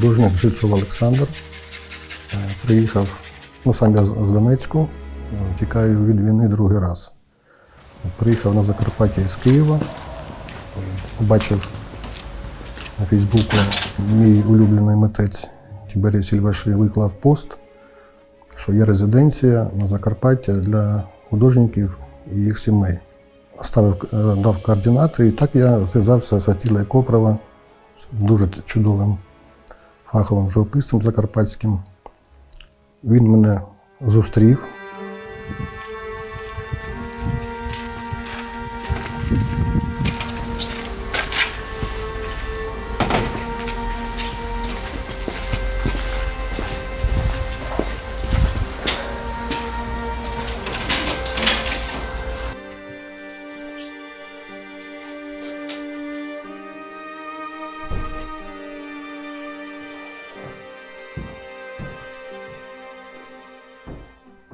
художник Жицов Олександр. Е, Приїхав, ну сам я з з Донецьку, е, тікаю від війни другий раз. Приїхав на Закарпаття із Києва, побачив на Фейсбуку мій улюблений митець Тіберій Сільваши виклав пост, що є резиденція на Закарпаття для художників і їх сімей. Оставив, е, дав координати, і так я зв'язався з Атілою Копрова, дуже чудовим фаховим живописцем закарпатським. Він мене зустрів.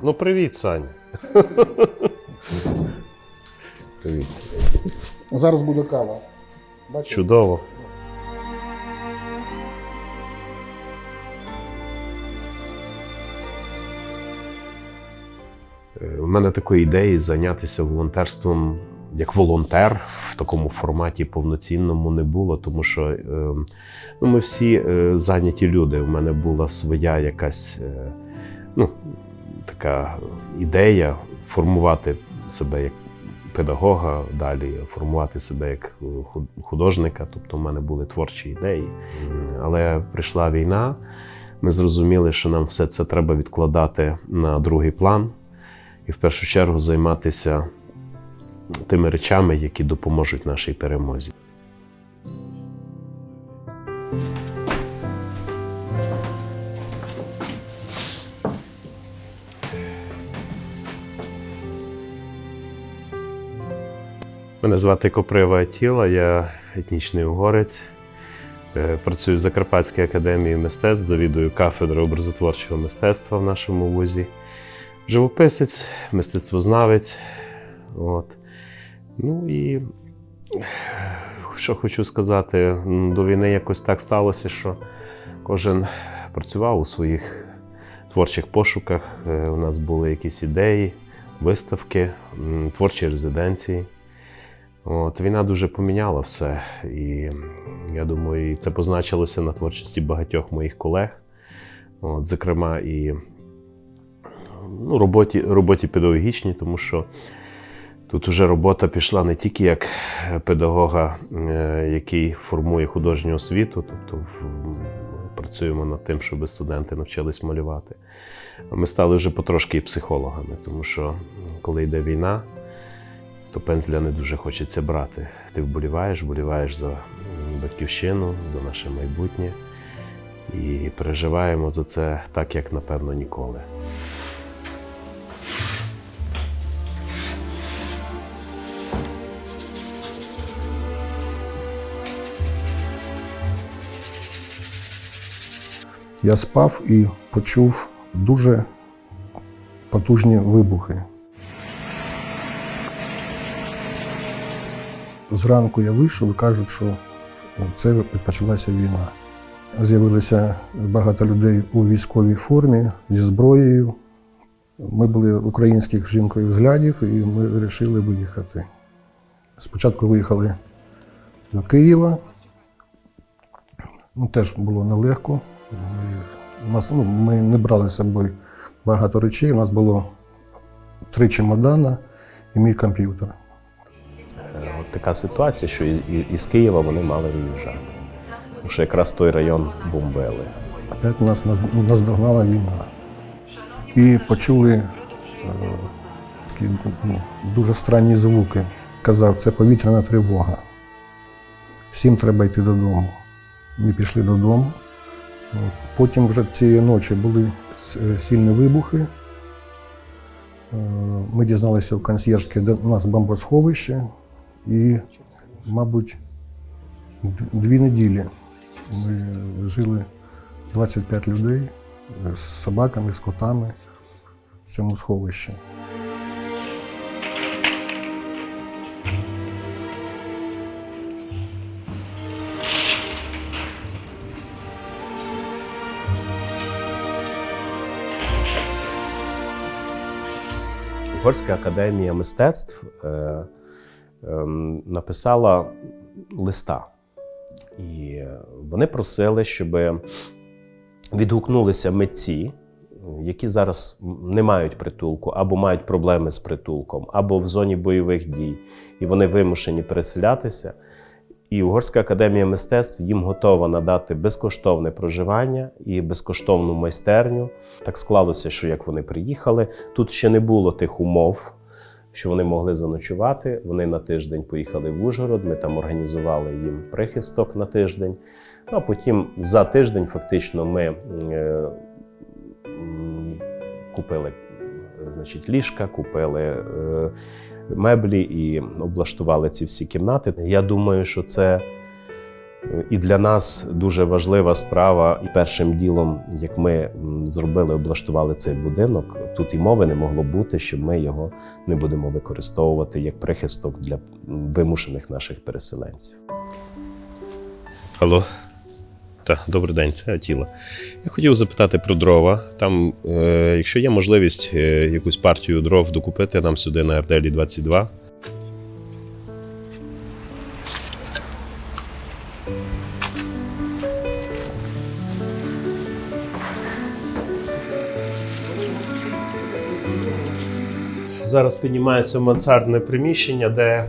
Ну, привіт, Сань. Привіт. Зараз буде кава. Бачите? Чудово. Е, У мене такої ідеї зайнятися волонтерством як волонтер в такому форматі повноцінному не було, тому що е, ну, ми всі е, зайняті люди. У мене була своя якась е, ну, така ідея формувати себе як педагога, далі формувати себе як художника. Тобто, в мене були творчі ідеї. Але прийшла війна. Ми зрозуміли, що нам все це треба відкладати на другий план і в першу чергу займатися тими речами, які допоможуть нашій перемозі. Мене звати Коприва Атіла, я етнічний угорець. Е, Працюю в Закарпатській академії мистецтв, завідую кафедрою образотворчого мистецтва в нашому вузі. Живописець, мистецтвознавець. От. Ну і що хочу сказати, до війни якось так сталося, що кожен працював у своїх творчих пошуках. Е, У нас були якісь ідеї, виставки, творчі резиденції. От, війна дуже поміняла все. І я думаю, це позначилося на творчості багатьох моїх колег. От, зокрема, і ну, роботі, роботі педагогічній, тому що тут вже робота пішла не тільки як педагога, е, який формує художню освіту, тобто працюємо над тим, щоб студенти навчились малювати. Ми стали вже потрошки і психологами, тому що коли йде війна, то пензля не дуже хочеться брати. Ти вболіваєш, вболіваєш за батьківщину, за наше майбутнє і переживаємо за це так, як напевно ніколи. Я спав і почув дуже потужні вибухи. Зранку я вийшов і кажуть, що це почалася війна. З'явилося багато людей у військовій формі зі зброєю. Ми були українських жінкою взглядів, і ми вирішили виїхати. Спочатку виїхали до Києва. Ну, теж було нелегко. У нас, ну, ми не брали з собою багато речей. У нас було три чемодана і мій комп'ютер. Е, така ситуація, що із Києва вони мали виїжджати. Тому що якраз той район бомбили. Опять нас наздогнала війна. І почули е, такі ну, дуже странні звуки. Казав, це повітряна тривога. Всім треба йти додому. Ми пішли додому. Потім вже цієї ночі були е, сильні вибухи. Е, Ми дізналися в консьєрське, де у нас бомбосховище, і, мабуть, дві неділі ми жили 25 людей з собаками, з котами в цьому сховищі. Угорська академія мистецтв е, написала листа. І вони просили, щоб відгукнулися митці, які зараз не мають притулку, або мають проблеми з притулком, або в зоні бойових дій, і вони вимушені переселятися. І Угорська академія мистецтв їм готова надати безкоштовне проживання і безкоштовну майстерню. Так склалося, що як вони приїхали, тут ще не було тих умов, що вони могли заночувати. Вони на тиждень поїхали в Ужгород. Ми там організували їм прихисток на тиждень. Ну а потім за тиждень, фактично, ми е, купили значить, ліжка, купили е, меблі і облаштували ці всі кімнати. Я думаю, що це і для нас дуже важлива справа. І першим ділом, як ми зробили, облаштували цей будинок, тут і мови не могло бути, що ми його не будемо використовувати як прихисток для вимушених наших переселенців. Алло. Так, добрий день, це Атіла. Я хотів запитати про дрова. Там, е, якщо є можливість е, якусь партію дров докупити нам сюди на Арделі 22. Зараз піднімається мансардне приміщення, де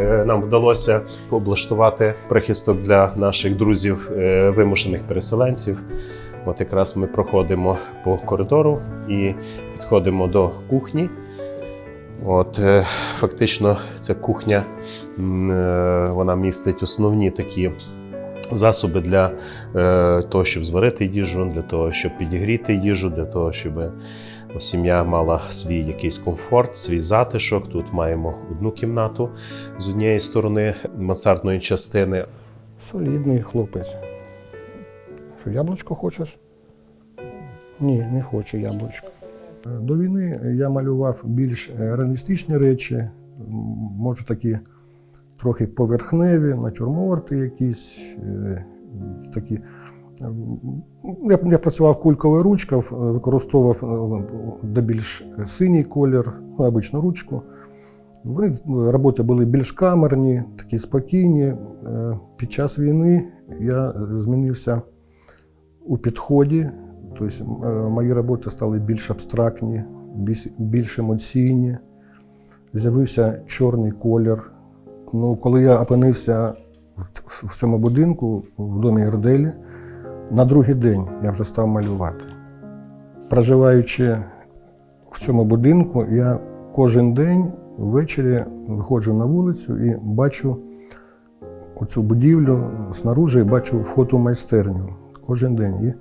е, нам вдалося облаштувати прихисток для наших друзів, е, вимушених переселенців. От якраз ми проходимо по коридору і підходимо до кухні. От, е, фактично, ця кухня е, вона містить основні такі засоби для е, того, щоб зварити їжу, для того, щоб підігріти їжу, для того, щоб сім'я мала свій якийсь комфорт, свій затишок. Тут маємо одну кімнату з однієї сторони мансардної частини. Солідний хлопець. Що, яблучко хочеш? Ні, не хочу яблучко. Е, До війни я малював більш е, реалістичні речі, може такі трохи поверхневі, натюрморти якісь е, такі. Я, я працював кулькова ручка, використовував е, більш синій колір, ну, обичну ручку. Вони е, роботи були більш камерні, такі спокійні. Е, Під час війни я е, змінився у підході. Тобто е, мої роботи стали більш абстрактні, більш, емоційні. З'явився чорний колір. Ну, коли я опинився в- цьому будинку, в домі Ірделі, на другий день я вже став малювати. Проживаючи в цьому будинку, я кожен день ввечері виходжу на вулицю і бачу оцю будівлю снаружи, і бачу вход у майстерню кожен день.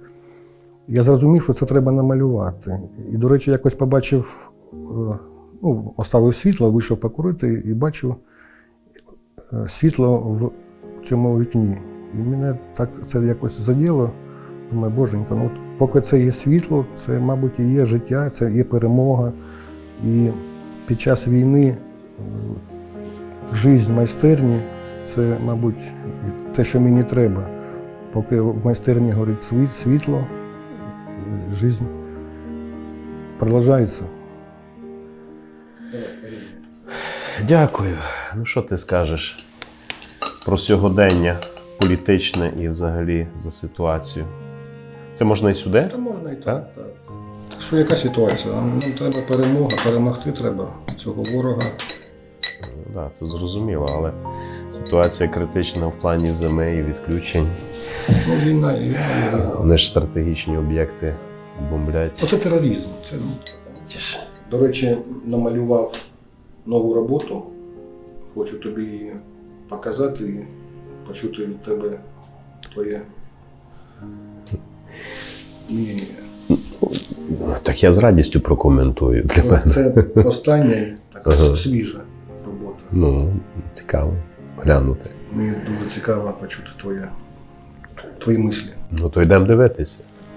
Я зрозумів, що це треба намалювати. І, до речі, якось побачив, е, ну, оставив світло, вийшов покурити і бачу е, світло в цьому вікні. І мене так це якось заділо. Думаю, боженька, ну поки це є світло, це, мабуть, і є життя, це є перемога. І під час війни е, в майстерні це, мабуть, те, що мені треба. Поки в майстерні горить світло, жизнь продовжується. Дякую. Ну що ти скажеш про сьогодення політичне і взагалі за ситуацію? Це можна і сюди? Та можна і так, так. так. Що яка ситуація? Нам, треба перемога, перемогти треба цього ворога. Так, да, це зрозуміло, але ситуація критична в плані зими і відключень. Ну, війна, війна. і війна. Вони ж стратегічні об'єкти бомблять. Оце тероризм. Це, ну, до речі, намалював нову роботу. Хочу тобі її показати і почути від тебе твоє мнення. Так я з радістю прокоментую для мене. Це остання така Ага. свіжа робота. Ну, цікаво глянути. Мені дуже цікаво почути твоє, твої мислі. Ну, то йдемо дивитися.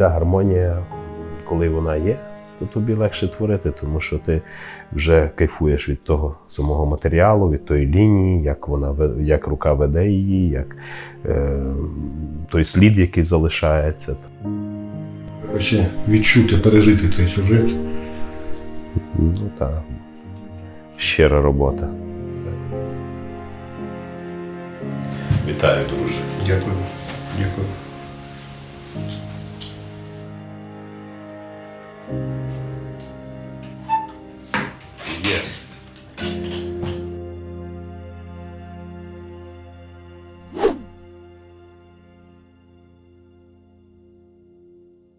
ця гармонія, коли вона є, то тобі легше творити, тому що ти вже кайфуєш від того самого матеріалу, від тої лінії, як вона як рука веде її, як е, той слід, який залишається. Ще відчути, пережити цей сюжет. Ну так. Щира робота. Вітаю, друже. Дякую. Дякую.